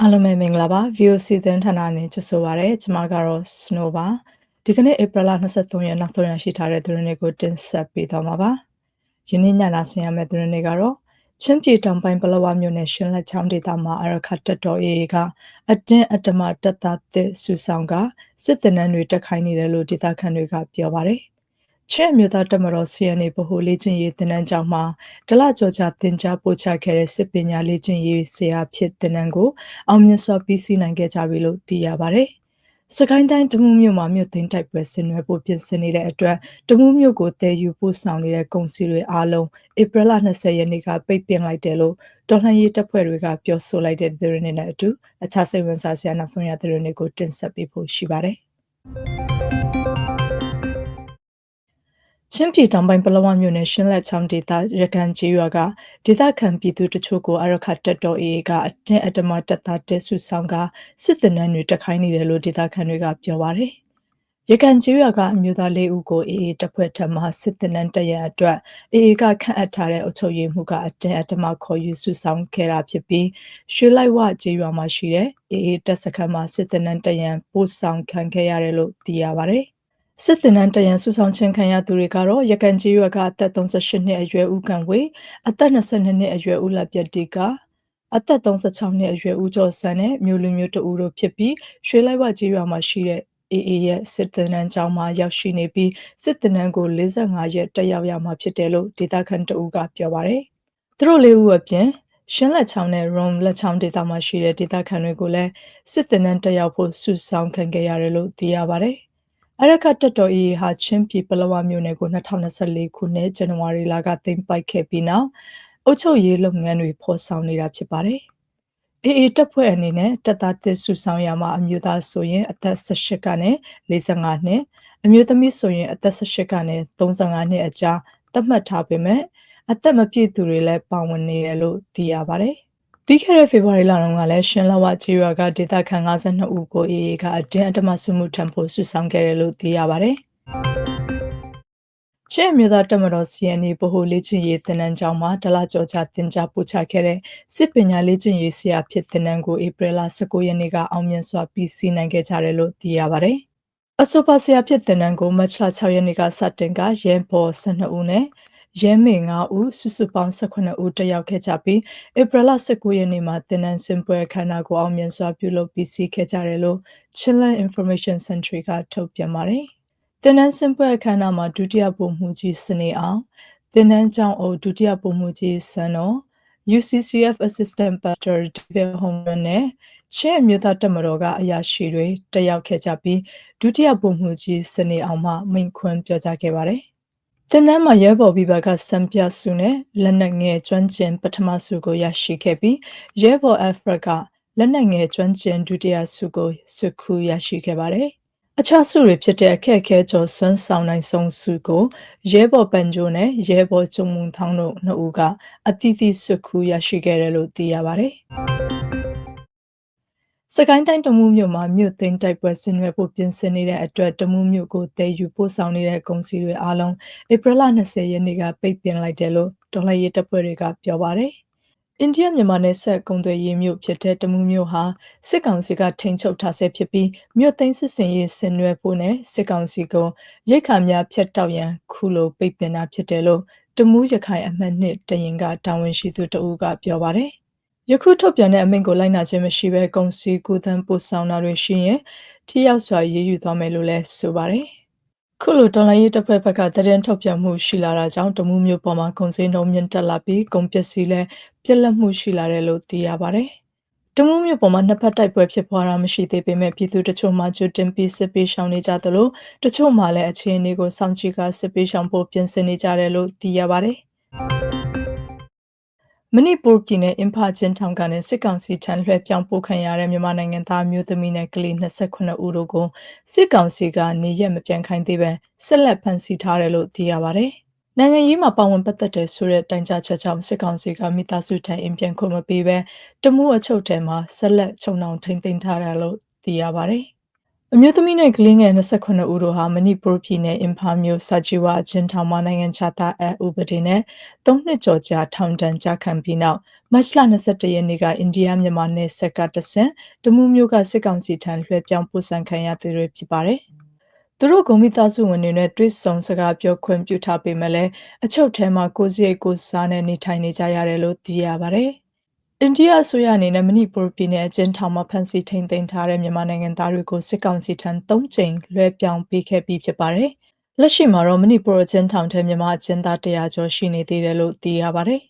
အားလုံးပဲမင်္ဂလာပါ VOC သတင်းဌာနနဲ့ကြိုဆိုပါရစေကျွန်မကတော့ Snow ပါဒီကနေ့ April 23ရက်နောက်ဆုံးရရှိထားတဲ့သတင်းတွေကိုတင်ဆက်ပေးသွားမှာပါယနေ့ညနာဆင်ရမယ့်သတင်းတွေကတော့ချင်းပြည်တောင်ပိုင်းပလောဝမြို့နယ်ရှင်လက်ချောင်းဒေသမှာအရခတ်တက်တော် AA ကအတင်းအတမတက်တာတဲ့ဆူဆောင်ကစစ်တပ်နန်းတွေတက်ခိုင်းနေတယ်လို့ဒေသခံတွေကပြောပါတယ် ချင်းမြို့သားတမတော် CNA ဗဟိုလေ့ကျင့်ရေးတင်နန်းကျောင်းမှာဒလကြောချတင် जा ပို့ချခဲ့တဲ့စစ်ပညာလေ့ကျင့်ရေးဆရာဖြစ်တင်နန်းကိုအောင်မြင်စွာပြီးစီးနိုင်ခဲ့ကြပြီလို့သိရပါတယ်။စကိုင်းတိုင်းတမှုမြို့မှာမြို့သိမ်းတိုက်ပွဲဆင်နွှဲဖို့ပြင်ဆင်နေတဲ့အတွက်တမှုမြို့ကိုတည်ယူပို့ဆောင်နေတဲ့ကုန်စည်တွေအားလုံးဧပြီလ20ရက်နေ့ကပိတ်ပင်လိုက်တယ်လို့တော်လှန်ရေးတပ်ဖွဲ့တွေကပြောဆိုလိုက်တဲ့သတင်းတွေနဲ့အတူအခြားစိတ်ဝင်စားစရာနောက်ဆုံးရသတင်းတွေကိုတင်ဆက်ပေးဖို့ရှိပါတယ်။ ချင်းပြည်တောင်ပိုင်းပလောဝမြို့နယ်ရှင်းလက်ချောင်းဒေသရကန်ကျေးရွာကဒေသခံပြည်သူတချို့ကိုအရခတ်တက်တော်အေးကအတင်းအဓမ္မတက်တာတက်ဆူဆောင်ကစစ်တပ်နန်းတွေတက်ခိုင်းနေတယ်လို့ဒေသခံတွေကပြောပါတယ်။ရကန်ကျေးရွာကအမျိုးသားလေးဦးကိုအေးတပ်ဖွဲ့ထံမှစစ်တပ်နန်းတက်ရအတွက်အေးကခန့်အပ်ထားတဲ့အုပ်ချုပ်ရေးမှုကအတင်းအဓမ္မခေါ်ယူဆူဆောင်ခဲ့တာဖြစ်ပြီးရွှေလိုက်ဝကျေးရွာမှာရှိတဲ့အေးတပ်စခန်းမှာစစ်တပ်နန်းတက်ရန်ပို့ဆောင်ခံခဲ့ရတယ်လို့သိရပါတယ်။ စစ်တင်နန်းတရန်စုဆောင်ခြင်းခံရသူတွေကတော့ရကန်ကြီးရွက်ကအသက်38နှစ်အရွယ်ဦးကံဝေအသက်22နှစ်အရွယ်ဦးလက်ပြတီကအသက်36နှစ်အရွယ်ဦးကျော်စံနဲ့မြို့လူမျိုးတဦးတို့ဖြစ်ပြီးရွှေလိုက်ဝကြီးရွာမှာရှိတဲ့အေအေရဲ့စစ်တင်နန်းကျောင်းမှာရောက်ရှိနေပြီးစစ်တင်နန်းကို45ရက်တက်ရောက်ရမှာဖြစ်တယ်လို့ဒေသခံတဦးကပြောပါတယ်။သူတို့လေးဦးအပြင်ရှင်းလက်ချောင်းနဲ့ Rome လက်ချောင်းဒေသမှာရှိတဲ့ဒေသခံတွေကိုလည်းစစ်တင်နန်းတက်ရောက်ဖို့စုဆောင်ခံခဲ့ရတယ်လို့သိရပါတယ် အရကတတော်အေဟာချင်းပြည်ပလောဝမြို့နယ်ကို2024ခုနှစ်ဇန်နဝါရီလကသိမ်းပိုက်ခဲ့ပြီးနောက်အုပ်ချုပ်ရေးလုပ်ငန်းတွေဖော်ဆောင်နေတာဖြစ်ပါတယ်။အေအေတပ်ဖွဲ့အနေနဲ့တပ်သားတစ်စုဆောင်ရမှာအမျိုးသားဆိုရင်အသက်18ကနေ45နှစ်အမျိုးသမီးဆိုရင်အသက်18ကနေ35နှစ်အကြားသတ်မှတ်ထားပေမဲ့အသက်မပြည့်သူတွေလည်းပါဝင်နေတယ်လို့သိရပါတယ် ပြီးခဲ့တဲ့ဖေဖော်ဝါရီလတုန်းကလည်းရှင်လဝချီရွာကဒေသခံ52ဦးကိုအေအေကအတင်းအဓမ္မဆုမှုထံဖို့ဆုဆောင်ခဲ့တယ်လို့သိရပါတယ်။ချဲ့မြို့သားတမတော် CNA ဗဟိုလေ့ကျင့်ရေးသင်တန်းကျောင်းမှာဒလကြောချတင် जा ပို့ချခဲ့တဲ့စစ်ပညာလေ့ကျင့်ရေးဆရာဖြစ်သင်တန်းကိုဧပြီလ19ရက်နေ့ကအောင်မြင်စွာပြီးစီးနိုင်ခဲ့ကြတယ်လို့သိရပါတယ်။အဆိုပါဆရာဖြစ်သင်တန်းကိုမတ်လ6ရက်နေ့ကစတင်ကရဲဘော်12ဦးနဲ့ ရဲမေ9ဦးစုစုပေါင်း18ဦးတက်ရောက်ခဲ့ကြပြီးဧပြီလ19ရက်နေ့မှာတင်နန်းစင်ပွဲခန္ဓာကိုအောင်မြင်စွာပြုလုပ်ပြီးစီးခဲ့ကြတယ်လို့ Chilean Information Center ကထုတ်ပြန်ပါတယ်။တင်နန်းစင်ပွဲခန္ဓာမှာဒုတိယပုံမှုကြီးစနေအောင်တင်နန်းကျောင်းအုပ်ဒုတိယပုံမှုကြီးစံတော် UCCF Assistant Pastor David Homan နဲ့ချင်းအမျိုးသားတက်မတော်ကအရာရှိတွေတက်ရောက်ခဲ့ကြပြီးဒုတိယပုံမှုကြီးစနေအောင်မှမိန့်ခွန်းပြောကြားခဲ့ပါတယ်။ တင်နန်းမှာရဲဘော်ဘီဘာကစံပြစုနဲ့လက်နက်ငယ်ကျွမ်းကျင်ပထမစုကိုရရှိခဲ့ပြီးရဲဘော်အဖရကလက်နက်ငယ်ကျွမ်းကျင်ဒုတိယစုကိုစုခုရရှိခဲ့ပါတယ်။အခြားစုတွေဖြစ်တဲ့အခက်အခဲကျော်စွမ်းဆောင်နိုင်ဆုံးစုကိုရဲဘော်ပန်ဂျိုနဲ့ရဲဘော်ကျုံမုံထောင်းတို့နှစ်ဦးကအတိအသီးစုခုရရှိခဲ့တယ်လို့သိရပါတယ်။ စကိုင်းတိုင်းတမူးမြို့မှာမြို့သိမ်းတိုက်ပွဲဆင်နွှဲဖို့ပြင်ဆင်နေတဲ့အတွက်တမူးမြို့ကိုတည်ယူပို့ဆောင်နေတဲ့ကုန်စည်တွေအားလုံးဧပြီလ20ရက်နေ့ကပိတ်ပင်လိုက်တယ်လို့ဒေါ်လာရေးတပ်ဖွဲ့တွေကပြောပါတယ်။အိန္ဒိယမြန်မာနယ်စပ်ကုန်သွယ်ရေးမြို့ဖြစ်တဲ့တမူးမြို့ဟာစစ်ကောင်စီကထိန်းချုပ်ထားဆဲဖြစ်ပြီးမြို့သိမ်းစစ်စင်ရေးဆင်နွှဲဖို့နဲ့စစ်ကောင်စီကိုရိတ်ခါများဖျက်တောက်ရန်ခုလိုပိတ်ပင်တာဖြစ်တယ်လို့တမူးရခိုင်အမှတ်နှစ်တရင်ကတာဝန်ရှိသူတဦးကပြောပါတယ်။ ယခုထုတ်ပြန်တဲ့အမိန့်ကိုလိုက်နာခြင်းမရှိဘဲကုန်စည်ကူးသန်းပို့ဆောင်တာတွေရှိရင်ထိရောက်စွာရေးယူသွားမယ်လို့လည်းဆိုပါတယ်။ခုလိုတော်လိုင်းရေးတပ်ဖွဲ့ဘက်ကသတင်းထုတ်ပြန်မှုရှိလာတာကြောင့်တမှုမျိုးပေါ်မှာကုန်စည်နှုန်းမြင့်တက်လာပြီးကုန်ပစ္စည်းလည်းပြက်လက်မှုရှိလာတယ်လို့သိရပါတယ်။တမှုမျိုးပေါ်မှာနှစ်ဖက်တိုက်ပွဲဖြစ်ပွားတာမရှိသေးပေမဲ့ပြည်သူတချို့မှကျွတင်ပြီးစစ်ပေးရှောင်နေကြသလိုတချို့မှလည်းအခြေအနေကိုစောင့်ကြည့်ကစစ်ပေးရှောင်ဖို့ပြင်ဆင်နေကြတယ်လို့သိရပါတယ်။ မဏိပူပြည်နယ်အင်ဖာချင်းထောင်ကနေစစ်ကောင်စီထံလွှဲပြောင်းပို့ခံရတဲ့မြန်မာနိုင်ငံသားမျိုးသမီးနဲ့ကလေး28ဦးတို့ကိုစစ်ကောင်စီကနေရက်မပြန်ခိုင်းသေးပဲဆက်လက်ဖမ်းဆီးထားတယ်လို့သိရပါဗျ။နိုင်ငံရေးမှာပါဝင်ပတ်သက်တဲ့ဆိုတဲ့တိုင်ကြားချက်ကြောင့်စစ်ကောင်စီကမိသားစုထံအင်ပြန်ခွင့်မပေးဘဲတမှုအချုပ်ထဲမှာဆက်လက်ချုံနှောင်ထိန်သိမ်းထားတယ်လို့သိရပါဗျ။ အမျိုးသမီးနဲ့ကလေးငယ်28ဦးတို့ဟာမဏိပူပြည်နယ်အင်ဖာမြို့စာချီဝအချင်းထောင်မှနိုင်ငံခြားသားအဥပဒေနဲ့၃နှစ်ကျော်ကြာထောင်ဒဏ်ကြခံပြီးနောက်မတ်လ21ရက်နေ့ကအိန္ဒိယမြန်မာနယ်စပ်ကတဆင့်တမှုမျိုးကစစ်ကောင်စီထံလွှဲပြောင်းပို့ဆောင်ခံရသူတွေဖြစ်ပါတယ်။သူတို့ဂုံမိသားစုဝင်တွေနဲ့တွေ့ဆုံစကားပြောခွင့်ပြုထားပေမဲ့လည်းအချုပ်ထဲမှာကိုစရိတ်ကိုစားနဲ့နေထိုင်နေကြရတယ်လို့သိရပါတယ်။ အိန္ဒိယအစိုးရအနေနဲ့မဏိပူပြည်နယ်အကျဉ်းထောင်မှာဖမ်းဆီးထိန်းသိမ်းထားတဲ့မြန်မာနိုင်ငံသားတွေကိုစစ်ကောင်စီထံ၃ကြိမ်လွှဲပြောင်းပေးခဲ့ပြီးဖြစ်ပါတယ်။လက်ရှိမှာတော့မဏိပူအကျဉ်းထောင်ထဲမြန်မာအကျဉ်းသား100ကျော်ရှိနေသေးတယ်လို့သိရပါတယ်။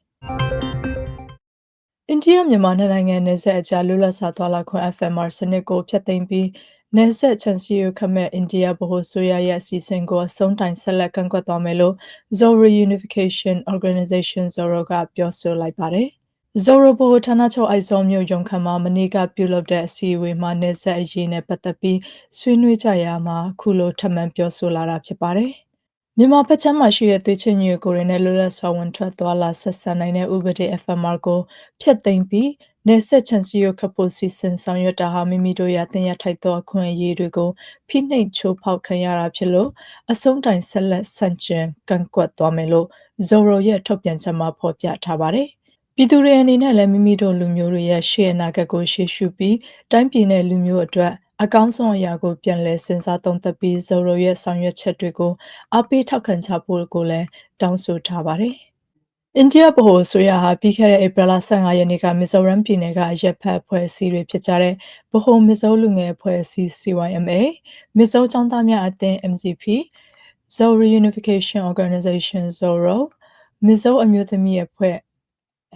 အိန္ဒိယမြန်မာနိုင်ငံနယ်စပ်အကြားလွတ်လပ်စွာသွားလာခွင့် FMR စနစ်ကိုဖျက်သိမ်းပြီးနယ်စပ်ချန်စီယိုခမဲ့အိန္ဒိယဗဟိုဆိုရရဲ့အစီအစဉ်ကိုအဆုံးတိုင်ဆက်လက်ကန့်ကွက်သွားမယ်လို့ Zoro Unification Organization Zoro ကပြောဆိုလိုက်ပါတယ်။ Zorobo ဌာနချုပ်အိုက်ဇောမြို့ရုံခန်းမှာမနေ့ကပြုလုပ်တဲ့အစည်းအဝေးမှာနေဆက်အရေးနဲ့ပတ်သက်ပြီးဆွေးနွေးကြရာမှာခုလိုထပ်မံပြောဆိုလာတာဖြစ်ပါတယ်။မြန်မာပြည်ချမ်းမှာရှိတဲ့သွေးချင်းညီကိုတွေနဲ့လွတ်လပ်စွာဝန်ထွက်သွားလာဆက်ဆံနိုင်တဲ့ဥပဒေ FMR ကိုဖျက်သိမ်းပြီးနေဆက်ချန်စီယိုခပိုစီစင်ဆောင်ရွက်တာဟာမိမိတို့ရတင်ရထိုက်သောအခွင့်အရေးတွေကိုဖိနှိပ်ချိုးဖောက်ခံရတာဖြစ်လို့အဆုံးတိုင်ဆက်လက်ဆန့်ကျင်ကန့်ကွက်သွားမယ်လို့ Zoro ရဲ့ထုတ်ပြန်ချက်မှာဖော်ပြထားပါတယ်။ ပြည်သူတွေအနေနဲ့လည်းမိမိတို့လူမျိုးတွေရဲ့ရှေ့အနာဂတ်ကိုရှေ့ရှုပြီးတိုင်းပြည်နဲ့လူမျိုးအတွက်အကောင်းဆုံးအရာကိုပြန်လည်စဉ်းစားသုံးသပ်ပြီးဇိုရိုရဲ့ဆောင်ရွက်ချက်တွေကိုအားပေးထောက်ခံကြဖို့ကိုလည်းတောင်းဆိုထားပါတယ်။အိန္ဒိယဗဟိုဆိုရဟာပြီးခဲ့တဲ့ဧပြီလ15ရက်နေ့ကမီဇိုရမ်ပြည်နယ်ကရက်ဖက်ဖွဲ့စည်းတွေဖြစ်ကြတဲ့ဗဟိုမီဇိုလူငယ်ဖွဲ့စည်း CYMA မီဇိုចောင်းသားများအသင်း MCP Zoro Unification Organization Zoro မီဇိုအမျိုးသမီးအဖွဲ့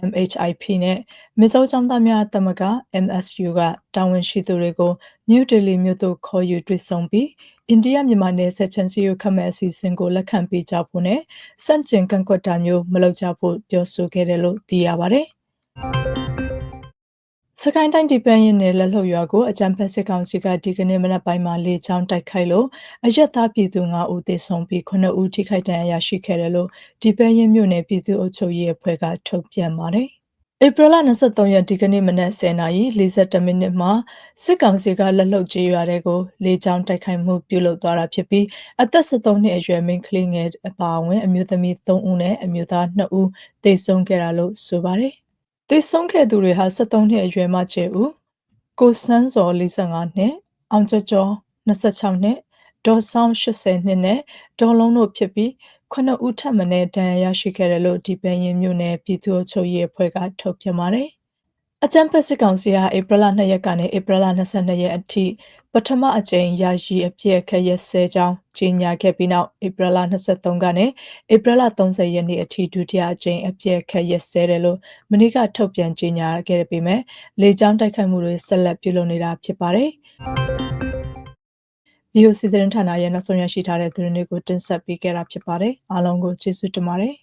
MHIP နဲ့မစ်ဇိုကျောင်းသားများသမဂ္ဂ MSU ကတာဝန်ရှိသူတွေကို New Delhi မြို့သို့ခေါ်ယူတွေ့ဆုံပြီးအိန္ဒိယမြန်မာနယ်စပ်ချန်စီယိုခမဲ့အစီအစဉ်ကိုလက်ခံပေးကြဖို့နဲ့စန့်ကျင်ကန့်ကွက်တာမျိုးမလုပ်ကြဖို့ပြောဆိုခဲ့တယ်လို့သိရပါတယ်။ စကိုင်းတိုင်းဒီပန်းရင်နယ်လက်လှုပ်ရွာကိုအကြံဖက်စစ်ကောင်စီကဒီကနေ့မနက်ပိုင်းမှာလေကြောင်းတိုက်ခိုက်လို့အရက်သားပြည်သူ9ဦးသေဆုံးပြီး9ဦးထိခိုက်ဒဏ်ရာရရှိခဲ့တယ်လို့ဒီပန်းရင်မြို့နယ်ပြည်သူ့အုပ်ချုပ်ရေးအဖွဲ့ကထုတ်ပြန်ပါတယ်။ဧပြီလ23ရက်ဒီကနေ့မနက်10:42မိနစ်မှာစစ်ကောင်စီကလက်လှုပ်ကြေးရွာတွေကိုလေကြောင်းတိုက်ခိုက်မှုပြုလုပ်သွားတာဖြစ်ပြီးအသက်73နှစ်အရွယ်မိန်းကလေးငယ်အပါအဝင်အမျိုးသမီး3ဦးနဲ့အမျိုးသား2ဦးသေဆုံးခဲ့တာလို့ဆိုပါတယ်။ သေဆုံးခဲ့သူတွေဟာ73နှစ်အရွယ်မှကျဲဦးကိုစန်းစော်45နှစ်အောင်ကျော်ကျော်26နှစ်ဒေါ်ဆောင်80နှစ်နဲ့ဒေါ်လုံးတို့ဖြစ်ပြီးခုဦးထပ်မံနဲ့ဒဏ်ရာရရှိခဲ့တယ်လို့ဒီပင်ရင်မြို့နယ်ပြည်သူ့ချုပ်ရေးအဖွဲ့ကထုတ်ပြန်ပါတယ်။ အကြံဖက်စစ်ကောင်စီဟာဧပြီလ2ရက်ကနေဧပြီလ22ရက်အထိပထမအကြိမ်ယာယီအပြည့်အခက်ရက်စဲကြောင်းကြီးညာခဲ့ပြီးနောက်ဧပြီလ23ကနေဧပြီလ30ရက်နေ့အထိဒုတိယအကြိမ်အပြည့်အခက်ရက်စဲတယ်လို့မနေ့ကထုတ်ပြန်ကြေညာခဲ့ပေမဲ့လေကြောင်းတိုက်ခိုက်မှုတွေဆက်လက်ပြုလုပ်နေတာဖြစ်ပါတယ်။ VOC သတင်းဌာနရဲ့နောက်ဆုံးရရှိထားတဲ့သတင်းတွေကိုတင်ဆက်ပေးခဲ့တာဖြစ်ပါတယ်အားလုံးကိုကျေးဇူးတင်ပါတယ်